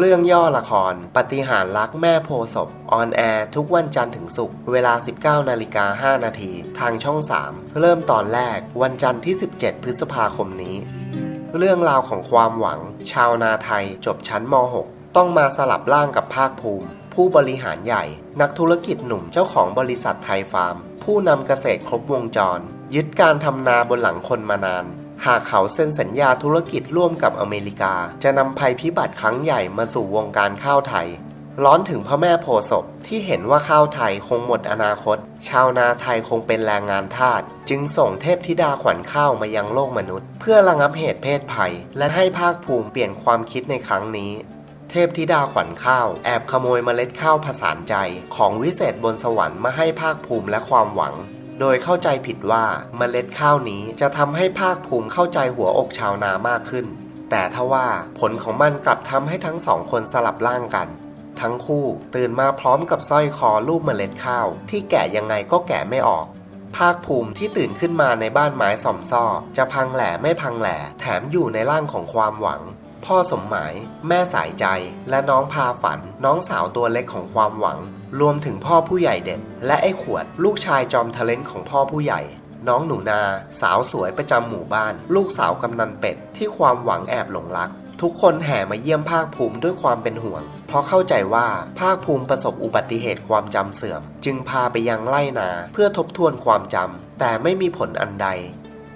เรื่องย่อละคร ปฏิหารรักแม่โพศพออนแอร์ทุกวันจันทร์ถึงศุกร์เวลา 19นาฬิกา5นาทีทางช่อง 3 เริ่มตอนแรกวันจันทร์ที่ 17 พฤษภาคมนี้ เรื่องราวของความหวัง ชาวนาไทยจบชั้นม .6 ต้องมาสลับร่างกับภาคภูมิ ผู้บริหารใหญ่ นักธุรกิจหนุ่มเจ้าของบริษัทไทยฟาร์ม ผู้นำเกษตรครบวงจร ยึดการทำนาบนหลังคนมานาน หากเขาเซ็นสัญญาธุรกิจร่วมกับอเมริกา จะนำภัยพิบัติครั้งใหญ่มาสู่วงการข้าวไทย ร้อนถึงพระแม่โพศพที่เห็นว่าข้าวไทยคงหมดอนาคต ชาวนาไทยคงเป็นแรงงานทาสจึงส่งเทพธิดาขวัญข้าวมายังโลกมนุษย์ เพื่อระงับเหตุเพศภัย และให้ภาคภูมิเปลี่ยนความคิดในครั้งนี้ เทพธิดาขวัญข้าว แอบขโมยเมล็ดข้าวผสานใจ ของวิเศษบนสวรรค์มาให้ภาคภูมิและความหวัง โดยเข้าใจผิดว่าเมล็ดข้าวนี้จะทำให้ภาคภูมิเข้าใจหัวอกชาวนามากขึ้น แต่ทว่าผลของมันกลับทำให้ทั้งสองคนสลับร่างกัน ทั้งคู่ตื่นมาพร้อมกับสร้อยคอรูปเมล็ดข้าว ที่แกะยังไงก็แกะไม่ออกภาคภูมิที่ตื่นขึ้นมาในบ้านไม้สอมซ่อ จะพังแหล่ไม่พังแหล่แถมอยู่ในร่างของความหวัง พ่อสมหมาย แม่สายใจ และน้องพาฝัน น้องสาวตัวเล็กของความหวัง รวมถึงพ่อผู้ใหญ่เด่นและไอ้ขวด ลูกชายจอมทะเลนของพ่อผู้ใหญ่ น้องหนูนา สาวสวยประจำหมู่บ้าน ลูกสาวกำนันเป็ด ที่ความหวังแอบหลงรัก ทุกคนแห่มาเยี่ยมภาคภูมิด้วยความเป็นห่วง เพราะเข้าใจว่าภาคภูมิประสบอุบัติเหตุความจำเสื่อม จึงพาไปยังไร่นาเพื่อทบทวนความจำแต่ไม่มีผลอันใด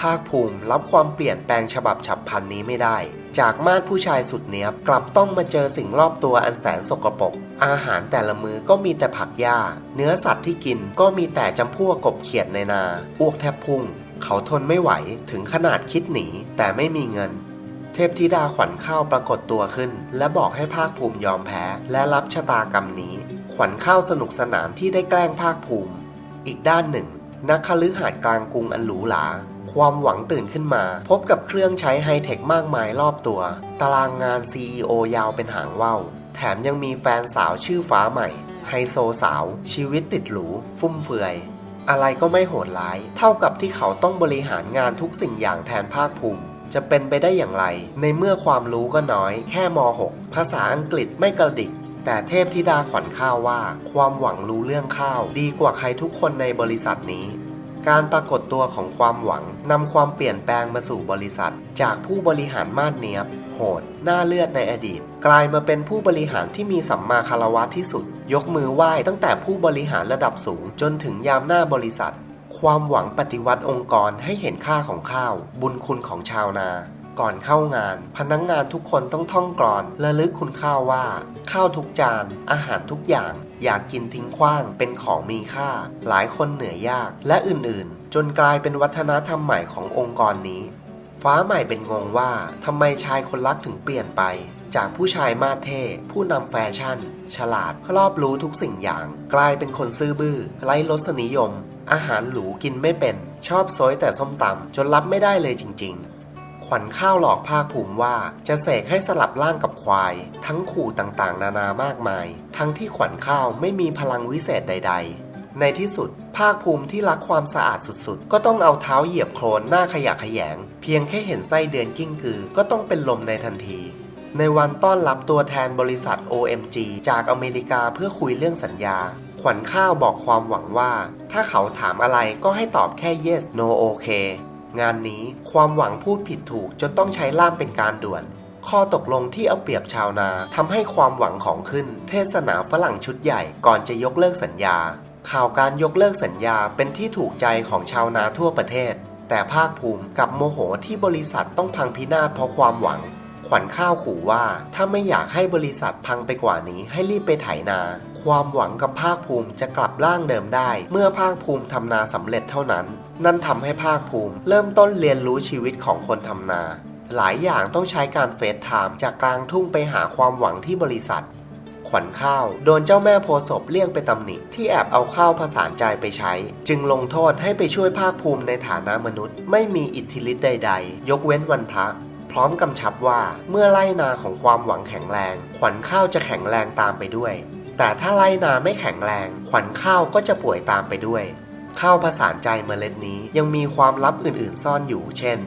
ภาคภูมิรับความเปลี่ยนแปลงฉบับฉับพลันนี้ไม่ได้ จากมาดผู้ชายสุดเนี้ยบกลับต้องมาเจอสิ่งรอบตัวอันแสนสกปรกอาหารแต่ละมือก็มีแต่ผักหญ้า เนื้อสัตว์ที่กินก็มีแต่จำพวกกบเขียดในนาอ้วกแทบพุ่ง เขาทนไม่ไหวถึงขนาดคิดหนีแต่ไม่มีเงินเทพธิดาขวัญข้าวปรากฏตัวขึ้น และบอกให้ภาคภูมิยอมแพ้ และรับชะตากรรมนี้ ขวัญข้าวสนุกสนานที่ได้แกล้งภาคภูมิ อีกด้านหนึ่ง นักคฤหาสน์กลางกรุงอันหรูหรา ความหวังตื่นขึ้นมา พบกับเครื่องใช้ไฮเทคมากมายรอบตัว ตารางงาน CEO ยาวเป็นหางว่าวแถมยังมีแฟนสาวชื่อฟ้าใหม่ ไฮโซสาว ชีวิตติดหรู ฟุ่มเฟือย อะไรก็ไม่โหดร้าย เท่ากับที่เขาต้องบริหารงานทุกสิ่งอย่างแทนภาคภูมิ จะเป็นไปได้อย่างไร ในเมื่อความรู้ก็น้อย แค่ม .6 ภาษาอังกฤษไม่กระดิก แต่เทพธิดาขวัญข้าวว่า ความหวังรู้เรื่องข้าว ดีกว่าใครทุกคนในบริษัทนี้ การปรากฏตัวของความหวังนำความเปลี่ยนแปลงมาสู่บริษัท จากผู้บริหารมาดเนียบ โหด หน้าเลือดในอดีต กลายมาเป็นผู้บริหารที่มีสัมมาคารวะที่สุด ยกมือไหว้ตั้งแต่ผู้บริหารระดับสูงจนถึงยามหน้าบริษัท ความหวังปฏิวัติองค์กรให้เห็นค่าของข้าว บุญคุณของชาวนา ก่อนเข้างาน พนักงงานทุกคนต้องท่องกรอนระลึกคุณข้าวว่า ข้าวทุกจาน อาหารทุกอย่าง อยากกินทิ้งขว้างเป็นของมีค่า หลายคนเหนื่อยยาก และอื่นๆ จนกลายเป็นวัฒนธรรมใหม่ขององค์กรนี้ ฟ้าใหม่เป็นงงว่าทำไมชายคนรักถึงเปลี่ยนไป จากผู้ชายมาเท่ผู้นำแฟชั่น ฉลาดรอบรู้ทุกสิ่งอย่าง กลายเป็นคนซื่อบื้อไร้รสนิยมอาหารหรูกินไม่เป็น ชอบซอยแต่ส้มตำจนรับไม่ได้เลยจริง ๆ ขวัญข้าวหลอกภาคภูมิว่า จะเสกให้สลับร่างกับควาย ทั้งขู่ต่างๆ นานามากมาย ทั้งที่ขวัญข้าวไม่มีพลังวิเศษใด ๆ ในที่สุด ภาคภูมิที่รักความสะอาดสุดๆ ก็ต้องเอาเท้าเหยียบโคลนหน้าขยะแขยง เพียงแค่เห็นไส้เดือนกิ้งกือ ก็ต้องเป็นลมในทันทีในวันต้อนรับตัวแทนบริษัท OMG จากอเมริกาเพื่อคุยเรื่องสัญญา ขวัญข้าวบอกความหวังว่า ถ้าเขาถามอะไรก็ให้ตอบแค่ yes no okay งานนี้ความหวังพูดผิดถูกจนต้องใช้ล่ามเป็นการด่วน ข้อตกลงที่เอาเปรียบชาวนาทำให้ความหวังของขึ้น เทศนาฝรั่งชุดใหญ่ก่อนจะยกเลิกสัญญา ข่าวการยกเลิกสัญญาเป็นที่ถูกใจของชาวนาทั่วประเทศ แต่ภาคภูมิกับโมโหที่บริษัทต้องพังพินาศเพราะความหวัง ขวัญข้าวขู่ว่า ถ้าไม่อยากให้บริษัทพังไปกว่านี้ให้รีบไปไถนา ความหวังกับภาคภูมิจะกลับร่างเดิมได้ เมื่อภาคภูมิทำนาสำเร็จเท่านั้น นั่นทำให้ภาคภูมิ เริ่มต้นเรียนรู้ชีวิตของคนทำนา หลายอย่างต้องใช้การเฟซไทม์จากกลางทุ่งไปหาความหวังที่บริษัทขวัญข้าว โดนเจ้าแม่โพศพเรียกไปตำหนิที่แอบเอาข้าวผสานใจไปใช้ จึงลงโทษให้ไปช่วยภาคภูมิในฐานะมนุษย์ ไม่มีอิทธิฤทธิ์ใด ๆ ยกเว้นวันพระ พร้อมกำชับว่าเมื่อไล่นาของความหวังแข็งแรง ขวัญข้าวจะแข็งแรงตามไปด้วย แต่ถ้าไล่นาไม่แข็งแรง ขวัญข้าวก็จะป่วยตามไปด้วย ข้าวผสานใจเมล็ดนี้ยังมีความลับอื่นๆ ซ่อนอยู่ เช่น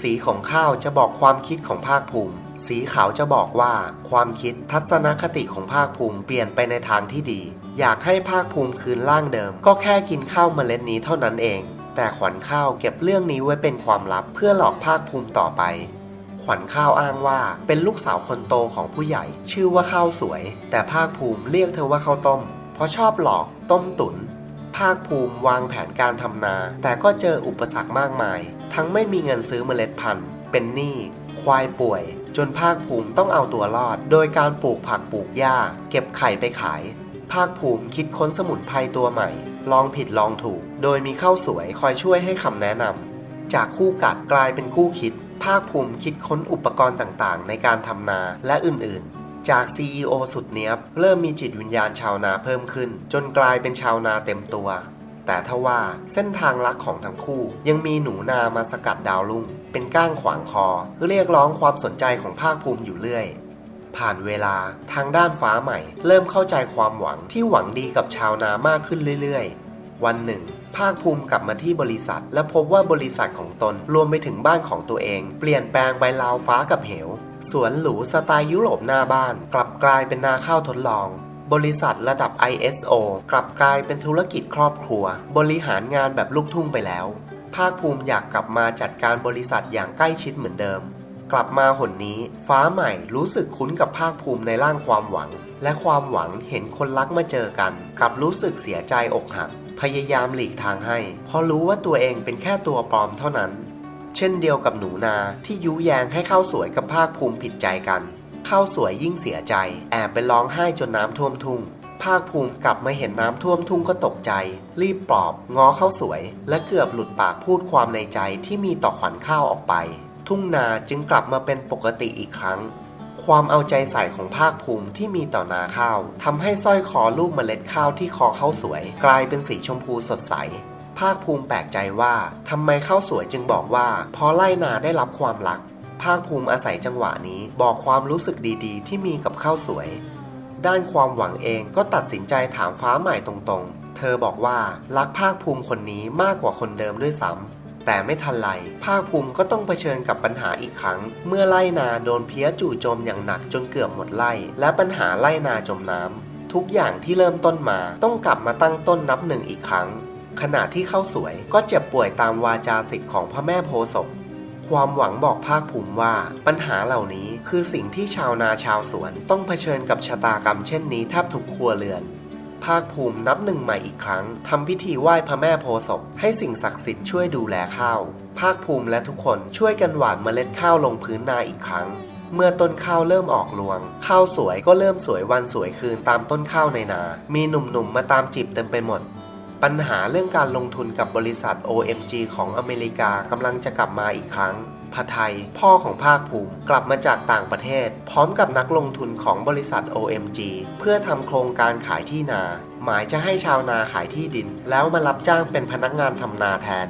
สีของข้าวจะบอกความคิดของภาคภูมิ สีขาวจะบอกว่า ความคิดทัศนคติของภาคภูมิเปลี่ยนไปในทางที่ดี อยากให้ภาคภูมิคืนร่างเดิม ก็แค่กินข้าวเมล็ดนี้เท่านั้นเอง แต่ขวัญข้าวเก็บเรื่องนี้ไว้เป็นความลับเพื่อหลอกภาคภูมิต่อไป ขวัญข้าวอ้างว่า เป็นลูกสาวคนโตของผู้ใหญ่ ชื่อว่าข้าวสวย แต่ภาคภูมิเรียกเธอว่าข้าวต้ม เพราะชอบหลอกต้มตุนภาคภูมิวางแผนการทำนา แต่ก็เจออุปสรรคมากมาย ทั้งไม่มีเงินซื้อเมล็ดพันธุ์ เป็นหนี้ควายป่วย จนภาคภูมิต้องเอาตัวรอด โดยการปลูกผักปลูกหญ้า เก็บไข่ไปขาย ภาคภูมิคิดค้นสมุนไพรตัวใหม่ ลองผิดลองถูก โดยมีข้าวสวยคอยช่วยให้คำแนะนำจากคู่กัดกลายเป็นคู่คิด ภาคภูมิคิดค้นอุปกรณ์ต่างๆ ในการทำนาและอื่นๆ จาก CEO สุดเนี้ยบ เริ่มมีจิตวิญญาณชาวนาเพิ่มขึ้น จนกลายเป็นชาวนาเต็มตัว แต่ทว่าเส้นทางรักของทั้งคู่ ยังมีหนูนามาสกัดดาวรุ่ง เป็นก้างขวางคอ เรียกร้องความสนใจของภาคภูมิอยู่เรื่อยผ่านเวลาทางด้านฟ้าใหม่ เริ่มเข้าใจความหวังที่หวังดีกับชาวนามากขึ้นเรื่อยๆ วันหนึ่ง ภาคภูมิกลับมาที่บริษัท และพบว่าบริษัทของตนรวมไปถึงบ้านของตัวเอง เปลี่ยนแปลงไปราวฟ้ากับเหว สวนหรูสไตล์ยุโรปหน้าบ้าน กลับกลายเป็นนาข้าวทดลองบริษัทระดับ ISO กลับกลายเป็นธุรกิจครอบครัว บริหารงานแบบลูกทุ่งไปแล้ว ภาคภูมิอยากกลับมาจัดการบริษัทอย่างใกล้ชิดเหมือนเดิม กลับมาหนนี้ ฟ้าใหม่รู้สึกคุ้นกับภาคภูมิในร่างความหวัง และความหวังเห็นคนรักมาเจอกันกลับรู้สึกเสียใจอกหัก พยายามหลีกทางให้ เพราะรู้ว่าตัวเองเป็นแค่ตัวปลอมเท่านั้น เช่นเดียวกับหนูนาที่ยุแยงให้ข้าวสวยกับภาคภูมิผิดใจกันข้าวสวยยิ่งเสียใจ แอบไปร้องไห้จนน้ำท่วมทุ่ง ภาคภูมิกลับมาเห็นน้ำท่วมทุ่งก็ตกใจ รีบปลอบ ง้อข้าวสวย และเกือบหลุดปากพูดความในใจที่มีต่อขวัญข้าวออกไป ทุ่งนาจึงกลับมาเป็นปกติอีกครั้ง ความเอาใจใส่ของภาคภูมิที่มีต่อนาข้าวทำให้สร้อยคอรูปเมล็ดข้าวที่คอข้าวสวย กลายเป็นสีชมพูสดใส ภาคภูมิแปลกใจว่าทำไมข้าวสวยจึงบอกว่าเพราะไล่นาได้รับความรัก ภาคภูมิอาศัยจังหวะนี้บอกความรู้สึกดีๆ ที่มีกับข้าวสวย ด้านความหวังเองก็ตัดสินใจถามฟ้าใหม่ตรงๆ เธอบอกว่ารักภาคภูมิคนนี้มากกว่าคนเดิมด้วยซ้ำ แต่ไม่ทันไรภาคภูมิก็ต้องเผชิญกับปัญหาอีกครั้ง เมื่อไล่นาโดนเพี้ยจู่โจมอย่างหนักจนเกือบหมดไล่และปัญหาไล่นาจมน้ำทุกอย่างที่เริ่มต้นมาต้องกลับมาตั้งต้นนับหนึ่งอีกครั้ง ขณะที่เข้าสวยก็เจ็บป่วยตามวาจาสิทธิ์ของพระแม่โพศพความหวังบอกภาคภูมิว่า ปัญหาเหล่านี้คือสิ่งที่ชาวนาชาวสวน ต้องเผชิญกับชะตากรรมเช่นนี้แทบทุกครัวเรือน ภาคภูมินับหนึ่งใหม่อีกครั้งทำพิธีไหว้พระแม่โพศพให้สิ่งศักดิ์สิทธิ์ช่วยดูแลข้าว ภาคภูมิและทุกคนช่วยกันหว่านเมล็ดข้าวลงพื้นนาอีกครั้ง เมื่อต้นข้าวเริ่มออกรวง ข้าวสวยก็เริ่มสวยวันสวยคืนตามต้นข้าวในนา มีหนุ่มๆมาตามจีบเต็มไปหมด ปัญหาเรื่องการลงทุนกับบริษัท OMG ของอเมริกากำลังจะกลับมาอีกครั้งพไทย พ่อของภาคภูมิกลับมาจากต่างประเทศ พร้อมกับนักลงทุนของบริษัท OMG เพื่อทำโครงการขายที่นา หมายจะให้ชาวนาขายที่ดิน แล้วมารับจ้างเป็นพนักงานทำนาแทน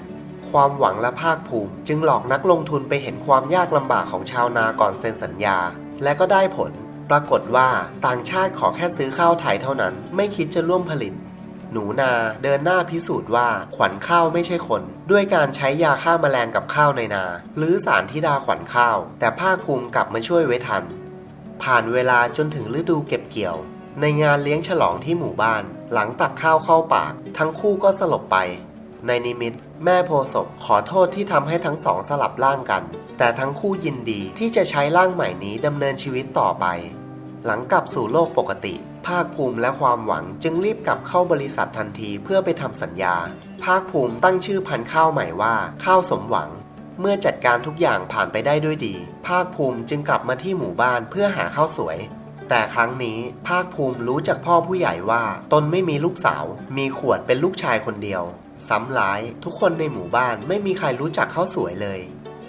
ความหวังและภาคภูมิ จึงหลอกนักลงทุนไปเห็นความยากลำบากของชาวนาก่อนเซ็นสัญญา และก็ได้ผล ปรากฏว่าต่างชาติขอแค่ซื้อข้าวไทยเท่านั้น ไม่คิดจะร่วมผลิต หนูนาเดินหน้าพิสูจน์ว่าขวัญข้าวไม่ใช่คน ด้วยการใช้ยาฆ่าแมลงกับข้าวในนา หรือสารที่ดาขวัญข้าว แต่ภาคภูมิกลับมาช่วยไว้ทัน ผ่านเวลาจนถึงฤดูเก็บเกี่ยว ในงานเลี้ยงฉลองที่หมู่บ้าน หลังตักข้าวเข้าปาก ทั้งคู่ก็สลบไป ในนิมิต แม่โพศพขอโทษที่ทำให้ทั้งสองสลับร่างกัน แต่ทั้งคู่ยินดีที่จะใช้ร่างใหม่นี้ดำเนินชีวิตต่อไป หลังกลับสู่โลกปกติ ภาคภูมิและความหวังจึงรีบกลับเข้าบริษัททันทีเพื่อไปทำสัญญา ภาคภูมิตั้งชื่อพันธุ์ข้าวใหม่ว่าข้าวสมหวัง เมื่อจัดการทุกอย่างผ่านไปได้ด้วยดี ภาคภูมิจึงกลับมาที่หมู่บ้านเพื่อหาข้าวสวย แต่ครั้งนี้ภาคภูมิรู้จากพ่อผู้ใหญ่ว่า ตนไม่มีลูกสาว มีขวดเป็นลูกชายคนเดียว ซ้ำร้าย ทุกคนในหมู่บ้านไม่มีใครรู้จักข้าวสวยเลย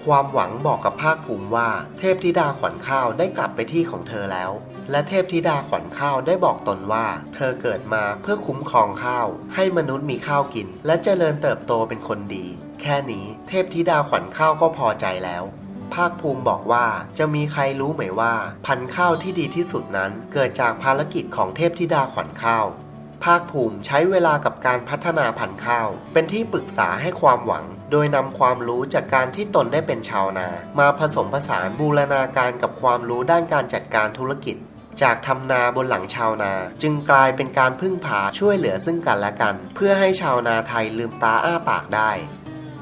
ความหวังบอกกับภาคภูมิว่า เทพธิดาขวัญข้าวได้กลับไปที่ของเธอแล้ว และเทพธิดาขวัญข้าวได้บอกตนว่า เธอเกิดมาเพื่อคุ้มครองข้าว ให้มนุษย์มีข้าวกิน และเจริญเติบโตเป็นคนดี แค่นี้เทพธิดาขวัญข้าวก็พอใจแล้วภาคภูมิบอกว่าจะมีใครรู้ไหมว่า พันธุ์ข้าวที่ดีที่สุดนั้น เกิดจากภารกิจของเทพธิดาขวัญข้าว ภาคภูมิใช้เวลากับการพัฒนาพันธุ์ข้าว เป็นที่ปรึกษาให้ความหวัง โดยนำความรู้จากการที่ตนได้เป็นชาวนา มาผสมผสานบูรณาการกับความรู้ด้านการจัดการธุรกิจ จากทำนาบนหลังชาวนา จึงกลายเป็นการพึ่งพาช่วยเหลือซึ่งกันและกัน เพื่อให้ชาวนาไทยลืมตาอ้าปากได้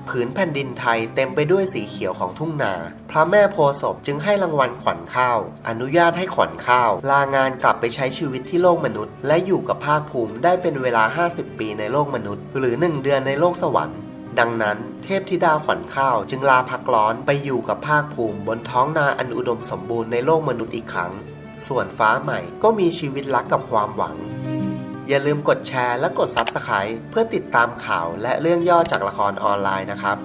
ผืนแผ่นดินไทยเต็มไปด้วยสีเขียวของทุ่งนา พระแม่โพศพจึงให้รางวัลขวัญข้าว อนุญาตให้ขวัญข้าว ลางานกลับไปใช้ชีวิตที่โลกมนุษย์ และอยู่กับภาคภูมิได้เป็นเวลา 50 ปีในโลกมนุษย์ หรือ 1 เดือนในโลกสวรรค์ ดังนั้นเทพธิดาขวัญข้าวจึงลาพักร้อนไปอยู่กับภาคภูมิบนท้องนาอันอุดมสมบูรณ์ในโลกมนุษย์อีกครั้ง ส่วนฟ้าใหม่ก็มีชีวิตรักกับความหวัง อย่าลืมกดแชร์และกด Subscribe เพื่อติดตามข่าวและเรื่องย่อจากละครออนไลน์นะครับ